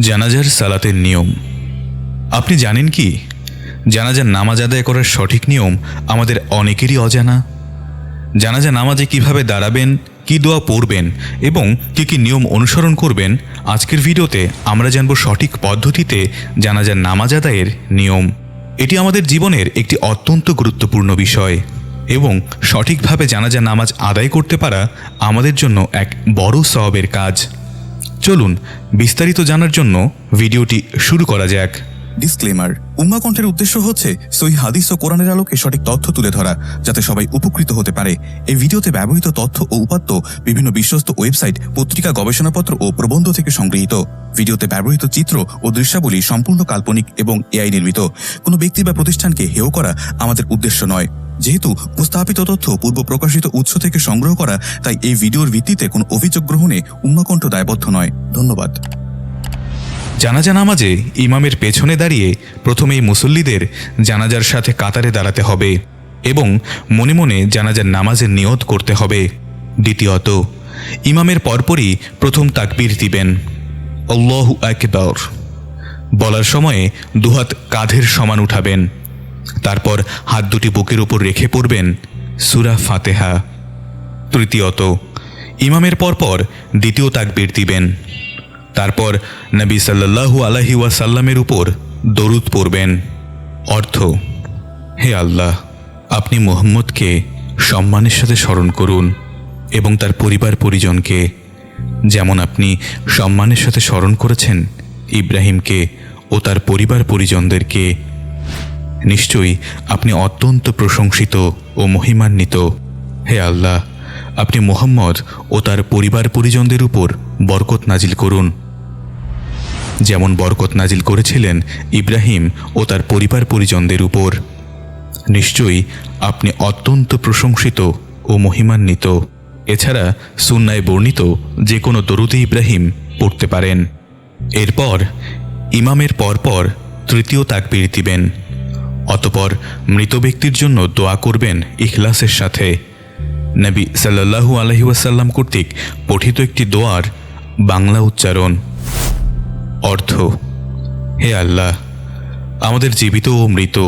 জানাজার সালাতের নিয়ম। আপনি জানেন কি? জানাজার নামাজ আদায় করার সঠিক নিয়ম আমাদের অনেকেরই অজানা। জানাজা নামাজে কীভাবে দাঁড়াবেন, কি দোয়া পড়বেন এবং কি কি নিয়ম অনুসরণ করবেন, আজকের ভিডিওতে আমরা জানব সঠিক পদ্ধতিতে জানাজার নামাজ আদায়ের নিয়ম। এটি আমাদের জীবনের একটি অত্যন্ত গুরুত্বপূর্ণ বিষয় এবং সঠিকভাবে জানাজা নামাজ আদায় করতে পারা আমাদের জন্য এক বড় সওয়াবের কাজ। চলুন বিস্তারিত জানার জন্য ভিডিওটি শুরু করা যাক। ডিসক্লেমার উম্মা কণ্ঠের উদ্দেশ্য হচ্ছে সই হাদিস ও কোরআনের আলোকে সঠিক তথ্য তুলে ধরা, যাতে সবাই উপকৃত হতে পারে। এই ভিডিওতে ব্যবহৃত তথ্য ও উপাত্ত বিভিন্ন বিশ্বস্ত ওয়েবসাইট, পত্রিকা, গবেষণাপত্র ও প্রবন্ধ থেকে সংগৃহীত। ভিডিওতে ব্যবহৃত চিত্র ও দৃশ্যাবলী সম্পূর্ণ কাল্পনিক এবং এআই নির্মিত। কোনো ব্যক্তি বা প্রতিষ্ঠানকে হেয় করা আমাদের উদ্দেশ্য নয়। যেহেতু উপস্থাপিত তথ্য পূর্ব প্রকাশিত উৎস থেকে সংগ্রহ করা, তাই এই ভিডিওর ভিত্তিতে কোনো অভিযোগ গ্রহণে উম্মাকণ্ঠ দায়বদ্ধ নয়। ধন্যবাদ। জানাজা নামাজে ইমামের পেছনে দাঁড়িয়ে প্রথমেই মুসল্লিদের জানাজার সাথে কাতারে দাঁড়াতে হবে এবং মনে মনে জানাজার নামাজের নিয়ত করতে হবে। দ্বিতীয়ত, ইমামের পরপরই প্রথম তাকবির দিবেন। আল্লাহু আকবর। বলার সময়ে দুহাত কাঁধের সমান উঠাবেন। তারপর হাত দুটি বুকের উপর রেখে পড়বেন সুরা ফাতেহা। তৃতীয়ত, ইমামের পরপর দ্বিতীয় তাকবীর দিবেন। তারপর নবী সাল্লাল্লাহু আলাহি ওয়াসাল্লামের উপর দরুদ পড়বেন। অর্থ, হে আল্লাহ, আপনি মোহাম্মদকে সম্মানের সাথে স্মরণ করুন এবং তার পরিবার পরিজনকে, যেমন আপনি সম্মানের সাথে স্মরণ করেছেন ইব্রাহিমকে ও তার পরিবার পরিজনদেরকে, নিশ্চয়ই আপনি অত্যন্ত প্রশংসিত ও মহিমান্বিত। হে আল্লাহ, আপনি মোহাম্মদ ও তার পরিবার পরিজনদের উপর বরকত নাজিল করুন। যেমন বরকত নাজিল করেছিলেন ইব্রাহিম ও তার পরিবার পরিজনদের উপর। নিশ্চয়ই আপনি অত্যন্ত প্রশংসিত ও মহিমান্বিত। এছাড়া সুন্নায় বর্ণিত যে কোনো দরুদে ইব্রাহিম পড়তে পারেন। এরপর ইমামের পরপর তৃতীয় তাকবীর দিবেন। অতপর মৃত ব্যক্তির জন্য দোয়া করবেন ইখলাসের সাথে। নবী সাল্লাল্লাহু আলহি ওয়াসাল্লাম কর্তৃক পঠিত একটি দোয়ার বাংলা উচ্চারণ। অর্থ। হে আল্লাহ, আমাদের জীবিত ও মৃত,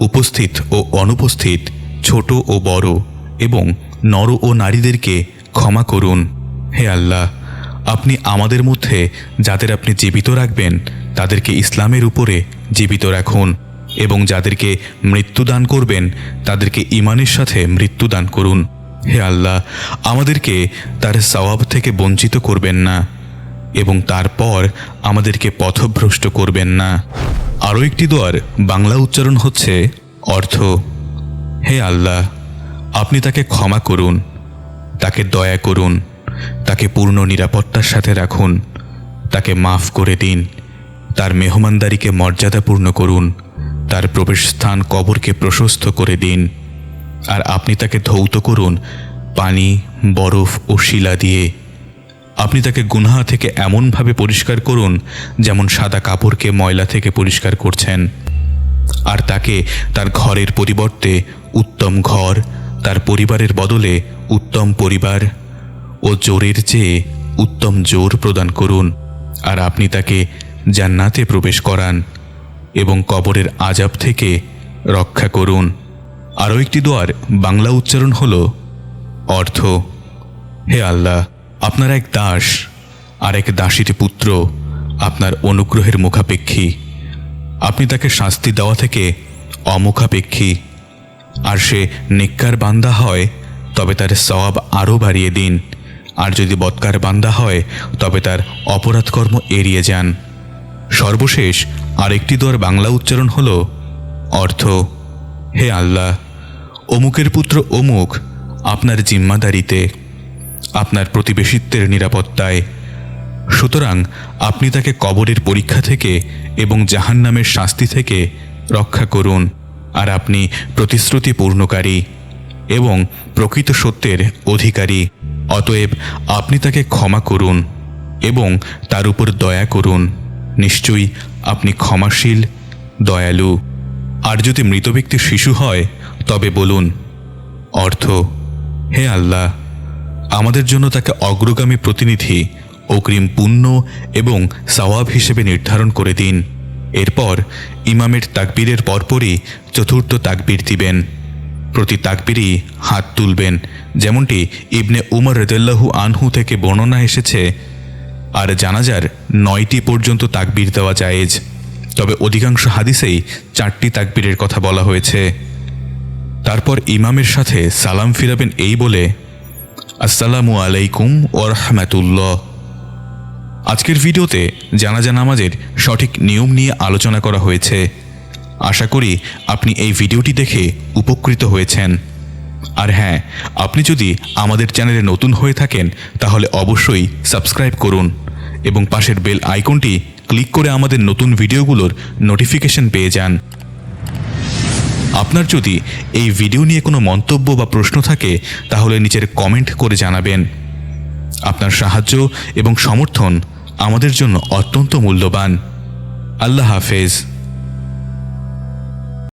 উপস্থিত ও অনুপস্থিত, ছোট ও বড়, এবং নর ও নারীদেরকে ক্ষমা করুন। হে আল্লাহ, আপনি আমাদের মধ্যে যাদের আপনি জীবিত রাখবেন, তাদেরকে ইসলামের উপরে জীবিত রাখুন, এবং যাদেরকে মৃত্যুদান করবেন, তাদেরকে ইমানের সাথে মৃত্যুদান করুন। হে আল্লাহ, আমাদেরকে তার সওয়াব থেকে বঞ্চিত করবেন না। এবং তারপর আমাদেরকে পথভ্রষ্ট করবেন না। আরও একটি দোয়ার বাংলা উচ্চারণ হচ্ছে অর্থ। হে আল্লাহ, আপনি তাকে ক্ষমা করুন, তাকে দয়া করুন, তাকে পূর্ণ নিরাপত্তার সাথে রাখুন, তাকে মাফ করে দিন, তার মেহমানদারিকে মর্যাদাপূর্ণ করুন, তার প্রবেশস্থান কবরকে প্রশস্ত করে দিন, আর আপনি তাকে ধৌত করুন পানি, বরফ ও শিলা দিয়ে। আপনি তাকে গুনহা থেকে এমনভাবে পরিষ্কার করুন যেমন সাদা কাপড়কে ময়লা থেকে পরিষ্কার করছেন। আর তাকে তার ঘরের পরিবর্তে উত্তম ঘর, তার পরিবারের বদলে উত্তম পরিবার ও জোরের চেয়ে উত্তম জোর প্রদান করুন। আর আপনি তাকে জান্নাতে প্রবেশ করান এবং কবরের আজাব থেকে রক্ষা করুন। আরও একটি দোয়ার বাংলা উচ্চারণ হল অর্থ। হে আল্লাহ আপনার এক দাস আর এক দাসীর পুত্র আপনার অনুগ্রহের মুখাপেক্ষী। আপনি তাকে শাস্তি দেওয়া থেকে অমুখাপেক্ষী। আর সে নিক্কার বান্দা হয়, তবে তার সওয়াব আরও বাড়িয়ে দিন। আর যদি বৎকার বান্দা হয়, তবে তার অপরাধকর্ম এড়িয়ে যান। সর্বশেষ আরেকটি দোয়ার বাংলা উচ্চারণ হল, অর্থ, হে আল্লাহ, অমুকের পুত্র অমুক আপনার জিম্মাদারিতে আপনার প্রতিবেশিত্বের নিরাপত্তায়। সুতরাং আপনি তাকে কবরের পরীক্ষা থেকে এবং জাহান্নামের শাস্তি থেকে রক্ষা করুন, আর আপনি প্রতিশ্রুতি পূর্ণকারী এবং প্রকৃত সত্যের অধিকারী। অতএব আপনি তাকে ক্ষমা করুন এবং তার উপর দয়া করুন। নিশ্চয়ই আপনি ক্ষমাশীল, দয়ালু। আর যদি মৃত ব্যক্তি শিশু হয়, তবে বলুন, অর্থ, হে আল্লাহ আমাদের জন্য তাকে অগ্রগামী প্রতিনিধি অগ্রিম পুণ্য এবং সওয়াব হিসেবে নির্ধারণ করে দিন। এরপর ইমামের তাকবীরের পরপরই চতুর্থ তাকবীর দিবেন। প্রতি তাকবীরই হাত তুলবেন, যেমনটি ইবনে উমর রদেল্লাহু আনহু থেকে বর্ণনা এসেছে, আর জানাজার নয়টি পর্যন্ত তাকবীর দেওয়া জায়েজ। তবে অধিকাংশ হাদিসেই চারটি তাকবীরের কথা বলা হয়েছে। তারপর ইমামের সাথে সালাম ফিরাবেন এই বলে আসসালামু আলাইকুম ও রহমাতুল্লাহ। আজকের ভিডিওতে জানাজা নামাজের সঠিক নিয়ম নিয়ে আলোচনা করা হয়েছে। আশা করি আপনি এই ভিডিওটি দেখে উপকৃত হয়েছেন। আর হ্যাঁ আপনি যদি আমাদের চ্যানেলে নতুন হয়ে থাকেন, তাহলে অবশ্যই সাবস্ক্রাইব করুন এবং পাশের বেল আইকনটি ক্লিক করে আমাদের নতুন ভিডিওগুলোর নোটিফিকেশন পেয়ে যান। আপনার যদি এই ভিডিও নিয়ে কোনো মন্তব্য বা প্রশ্ন থাকে, তাহলে নিচের কমেন্ট করে জানাবেন। আপনার সাহায্য এবং সমর্থন আমাদের জন্য অত্যন্ত মূল্যবান। আল্লাহ হাফেজ।